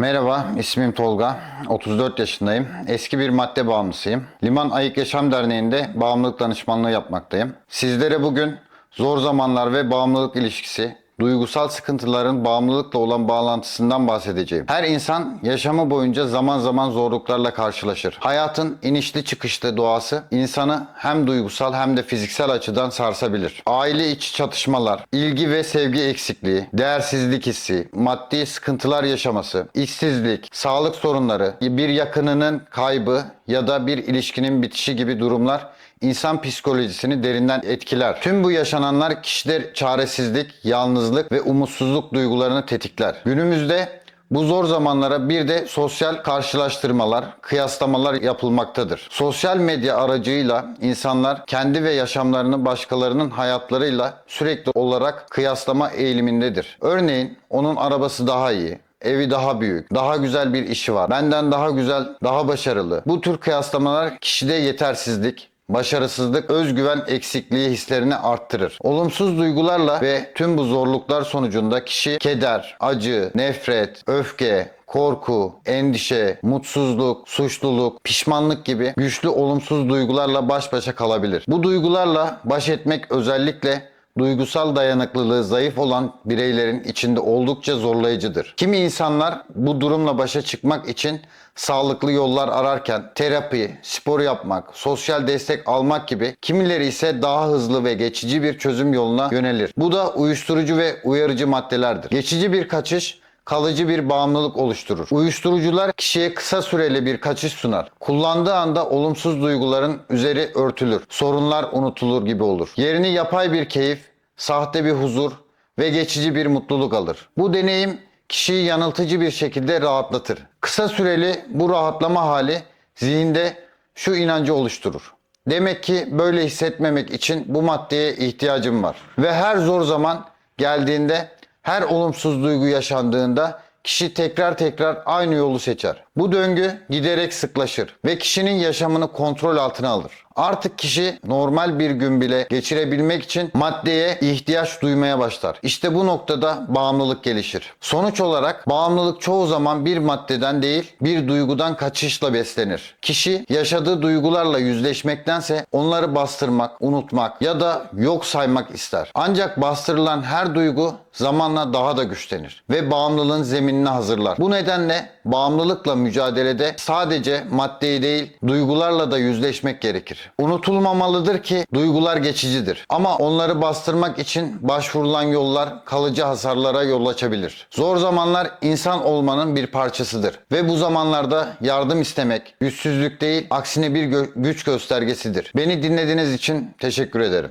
Merhaba, ismim Tolga. 34 yaşındayım. Eski bir madde bağımlısıyım. Liman Ayık Yaşam Derneği'nde bağımlılık danışmanlığı yapmaktayım. Sizlere bugün zor zamanlar ve bağımlılık ilişkisi, duygusal sıkıntıların bağımlılıkla olan bağlantısından bahsedeceğim. Her insan yaşamı boyunca zaman zaman zorluklarla karşılaşır. Hayatın inişli çıkışlı doğası insanı hem duygusal hem de fiziksel açıdan sarsabilir. Aile içi çatışmalar, ilgi ve sevgi eksikliği, değersizlik hissi, maddi sıkıntılar yaşaması, işsizlik, sağlık sorunları, bir yakınının kaybı ya da bir ilişkinin bitişi gibi durumlar insan psikolojisini derinden etkiler. Tüm bu yaşananlar kişide çaresizlik, yalnızlık ve umutsuzluk duygularını tetikler. Günümüzde bu zor zamanlara bir de sosyal karşılaştırmalar, kıyaslamalar yapılmaktadır. Sosyal medya aracıyla insanlar kendi ve yaşamlarını başkalarının hayatlarıyla sürekli olarak kıyaslama eğilimindedir. Örneğin onun arabası daha iyi, Evi daha büyük, daha güzel bir işi var. Benden daha güzel, daha başarılı. Bu tür kıyaslamalar kişide yetersizlik, başarısızlık, özgüven eksikliği hislerini arttırır. Olumsuz duygularla ve tüm bu zorluklar sonucunda kişi keder, acı, nefret, öfke, korku, endişe, mutsuzluk, suçluluk, pişmanlık gibi güçlü olumsuz duygularla baş başa kalabilir. Bu duygularla baş etmek özellikle duygusal dayanıklılığı zayıf olan bireylerin içinde oldukça zorlayıcıdır. Kimi insanlar bu durumla başa çıkmak için sağlıklı yollar ararken terapi, spor yapmak, sosyal destek almak gibi kimileri ise daha hızlı ve geçici bir çözüm yoluna yönelir. Bu da uyuşturucu ve uyarıcı maddelerdir. Geçici bir kaçış kalıcı bir bağımlılık oluşturur. Uyuşturucular kişiye kısa süreli bir kaçış sunar. Kullandığı anda olumsuz duyguların üzeri örtülür. Sorunlar unutulur gibi olur. Yerini yapay bir keyif, sahte bir huzur ve geçici bir mutluluk alır. Bu deneyim kişiyi yanıltıcı bir şekilde rahatlatır. Kısa süreli bu rahatlama hali zihinde şu inancı oluşturur. Demek ki böyle hissetmemek için bu maddeye ihtiyacım var. Ve her zor zaman geldiğinde her olumsuz duygu yaşandığında kişi tekrar tekrar aynı yolu seçer. Bu döngü giderek sıklaşır ve kişinin yaşamını kontrol altına alır. Artık kişi normal bir gün bile geçirebilmek için maddeye ihtiyaç duymaya başlar. İşte bu noktada bağımlılık gelişir. Sonuç olarak bağımlılık çoğu zaman bir maddeden değil bir duygudan kaçışla beslenir. Kişi yaşadığı duygularla yüzleşmektense onları bastırmak, unutmak ya da yok saymak ister. Ancak bastırılan her duygu zamanla daha da güçlenir ve bağımlılığın zeminini hazırlar. Bu nedenle bağımlılıkla mücadelede sadece maddeyi değil duygularla da yüzleşmek gerekir. Unutulmamalıdır ki duygular geçicidir. Ama onları bastırmak için başvurulan yollar kalıcı hasarlara yol açabilir. Zor zamanlar insan olmanın bir parçasıdır ve bu zamanlarda yardım istemek güçsüzlük değil aksine bir gö- güç göstergesidir. Beni dinlediğiniz için teşekkür ederim.